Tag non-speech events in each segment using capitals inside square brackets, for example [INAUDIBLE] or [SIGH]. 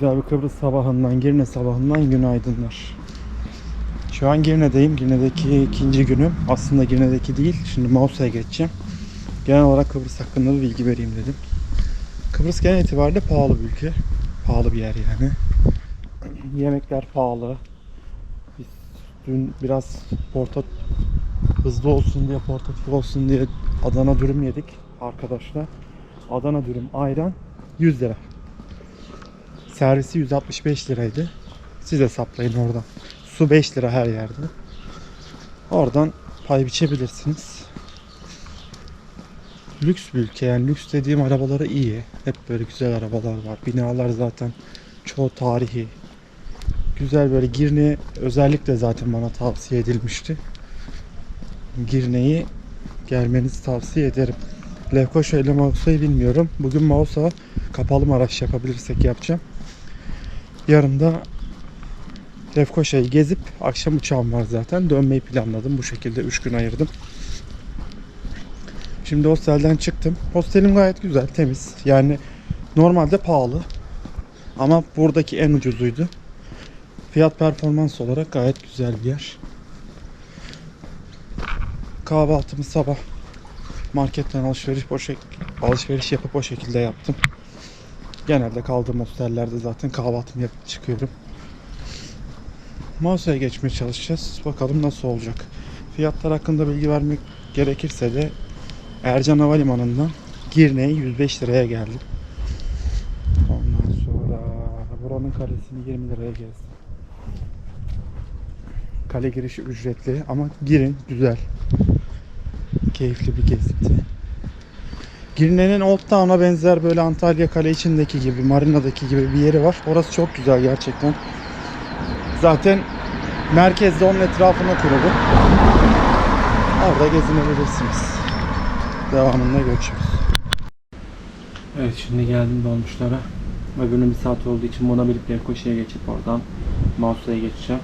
Güzel bir Kıbrıs sabahından, Girne sabahından günaydınlar. Şu an Girne'deyim. Girne'deki ikinci günüm. Aslında Girne'deki değil. Şimdi Mausa'ya geçeceğim. Genel olarak Kıbrıs hakkında bir bilgi vereyim dedim. Kıbrıs genel itibariyle pahalı bir ülke. Pahalı bir yer yani. [CLEARS THROAT] Yemekler pahalı. Biz dün biraz porta hızlı olsun diye, portatif olsun diye Adana dürüm yedik arkadaşlar. Adana dürüm ayran 100 lira. Servisi 165 liraydı. Siz hesaplayın oradan. Su 5 lira her yerde. Oradan pay biçebilirsiniz. Lüks bir ülke yani lüks dediğim arabaları iyi. Hep böyle güzel arabalar var. Binalar zaten çoğu tarihi. Güzel böyle Girne özellikle zaten bana tavsiye edilmişti. Girne'yi gelmenizi tavsiye ederim. Lefkoşa ile Mausa'yı bilmiyorum. Bugün Mausa kapalı Maraş yapabilirsek yapacağım. Yarın da Lefkoşa'yı gezip akşam uçağım var zaten. Dönmeyi planladım. Bu şekilde 3 gün ayırdım. Şimdi hostelden çıktım. Hostelim gayet güzel, temiz. Yani normalde pahalı. Ama buradaki en ucuzuydu. Fiyat performans olarak gayet güzel bir yer. Kahvaltımı sabah marketten alışveriş şek- alışveriş yapıp o şekilde yaptım. Genelde kaldığım hostellerde zaten kahvaltımı yapıp çıkıyorum. Mausa'ya geçmeye çalışacağız. Bakalım nasıl olacak. Fiyatlar hakkında bilgi vermek gerekirse de Ercan Havalimanı'ndan Girne'ye 105 liraya geldim. Ondan sonra buranın kalesini 20 liraya gezdim. Kale girişi ücretli ama girin güzel. Keyifli bir gezinti. Girne'nin Old Town'a benzer böyle Antalya Kale içindeki gibi, marinadaki gibi bir yeri var. Orası çok güzel gerçekten. Zaten merkezde onun etrafına kurulu. Orada gezinebilirsiniz. Devamında görüşürüz. Evet şimdi geldim dolmuşlara. Öbürünün bir saat olduğu için buna binip Lefkoşa'ya geçip oradan Mausa'ya geçeceğim.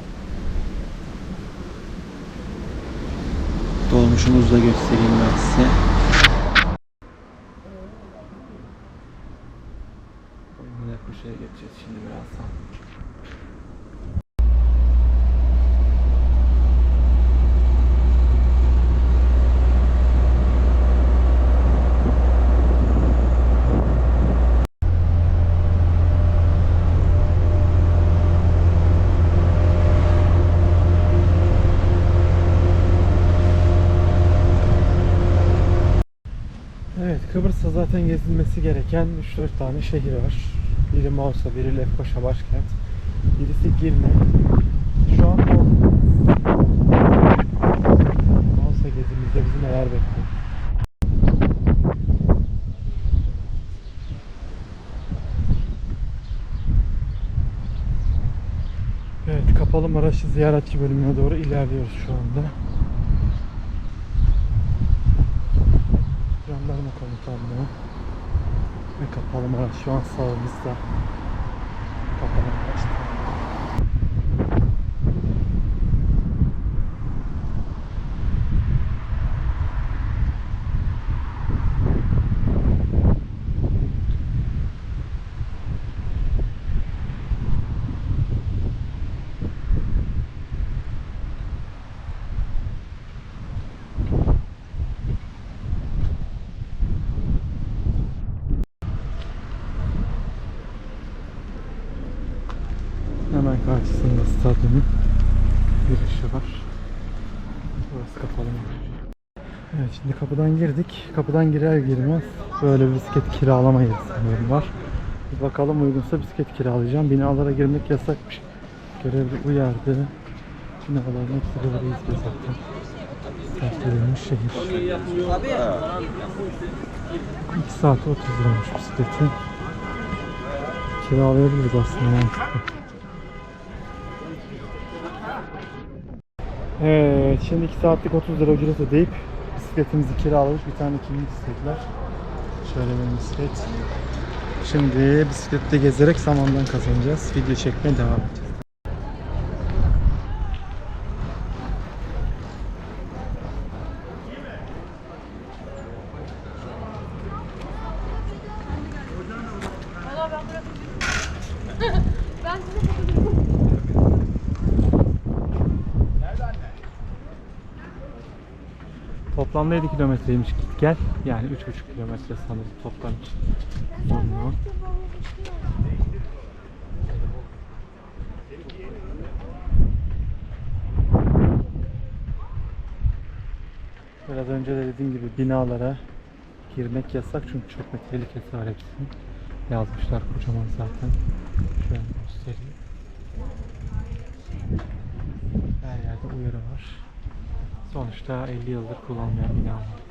Dolmuşumuzu da göstereyim ben size. Geçeceğiz şimdi birazdan. Evet, Kıbrıs'ta zaten gezilmesi gereken 3-4 tane şehir var. Biri Mausa, biri Lefkoşa başkent. Birisi Girne. Şu an. Mausa gezimizde bizi neler bekliyor? Evet, Kapalı Maraş'ı ziyaretçi bölümüne doğru ilerliyoruz şu anda. Jandarma komutanlığı ve Kapalı Maraş şu an sağımızda. Kapalı Maraş'ta. Hemen karşısında stadyumun girişi var. Burası kapalı. Evet şimdi kapıdan girdik. Kapıdan girer girmez böyle bir bisiklet kiralama yeri sanıyorum var. Bir bakalım uygunsa bisiklet kiralayacağım. Binalara girmek yasakmış. Görevli uyardı. Binaların hepsi böyle izliyor zaten. Terk edilmiş şehir. 2 saat 30 liraymış bisikleti. Kiralayabiliriz aslında mantıklı. Evet, şimdi 2 saatlik 30 lira ücret ödeyip bisikletimizi kiraladık. Bir tane kimlik istediler. Şöyle bir bisiklet. Şimdi bisiklette gezerek zamandan kazanacağız. Video çekmeye devam edeceğiz. [LAUGHS] Toplamda 7 kilometreymiş git gel. Yani 3,5 kilometre sanırım toplam için. Uzunluğu. Biraz önce de dediğim gibi binalara girmek yasak çünkü çökme tehlikesi var hepsinin. Yazmışlar kocaman zaten. Şöyle göstereyim. Her yerde uyarı var. Sonuçta 50 yıldır kullanılmayan binalar.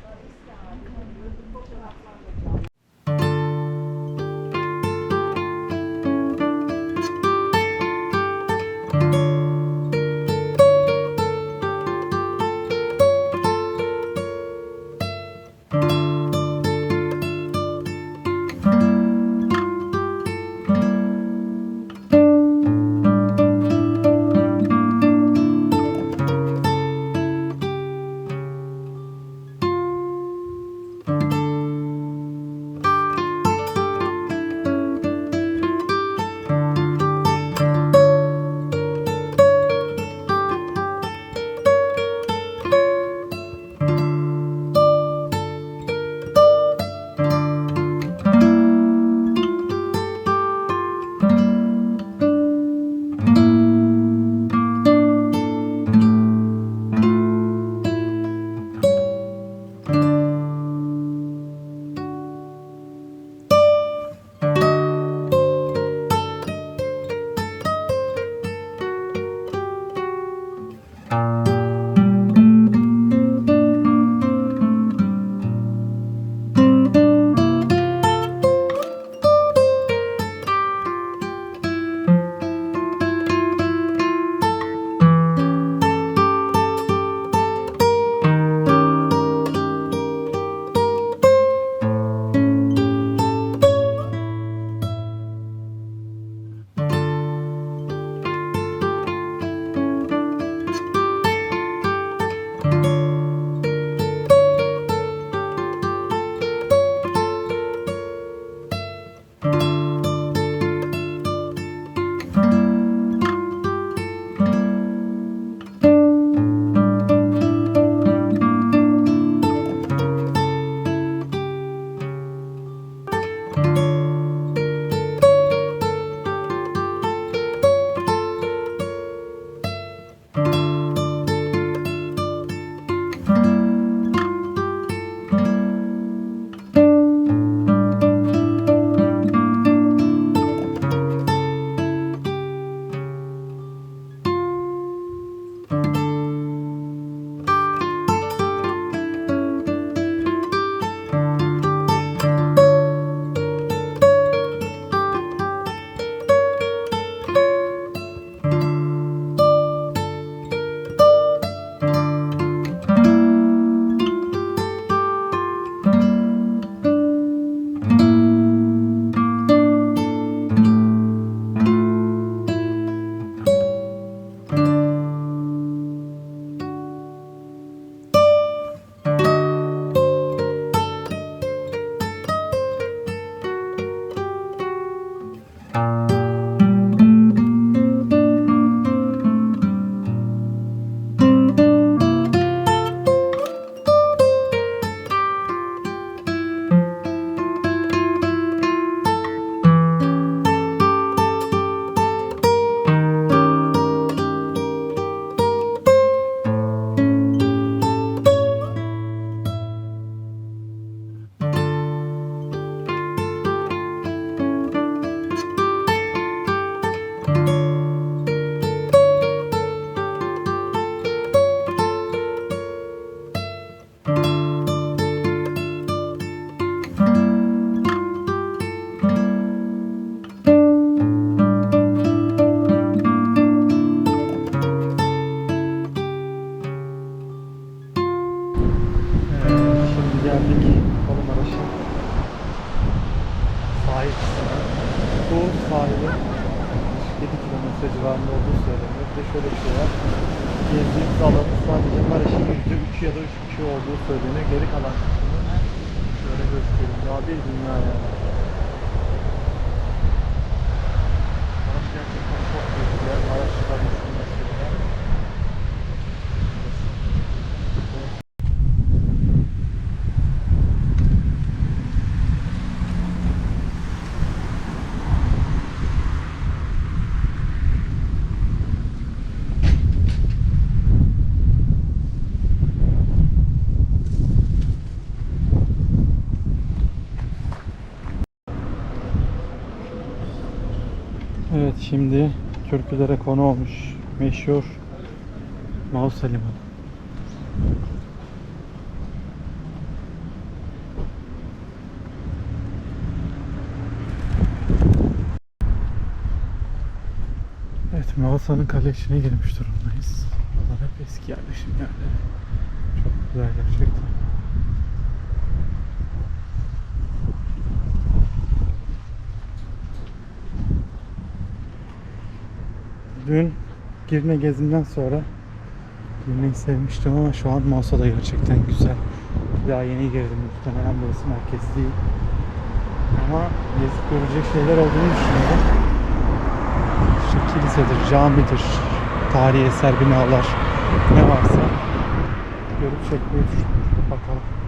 Ya da 3,5 olduğu söyleniyor. Geri kalan kısmını şöyle göstereyim. Daha bir dünya yani. Maraş gerçekten çok büyük bir yer. Maraşlıların ismini söylüyor. Şimdi türkülere konu olmuş meşhur Mausa Limanı. Evet Mausa'nın kale içine girmiş durumdayız. Bunlar hep eski yerleşim yerleri. Çok güzel gerçekten. Dün Girne gezimden sonra Girne'yi sevmiştim ama şu an Mausa da gerçekten güzel. Daha yeni girdim muhtemelen burası merkez değil. Ama gezip görecek şeyler olduğunu düşünüyorum. İşte kilisedir, camidir, tarihi eser binalar ne varsa görüp çekmeyi düşünüyorum. Bakalım.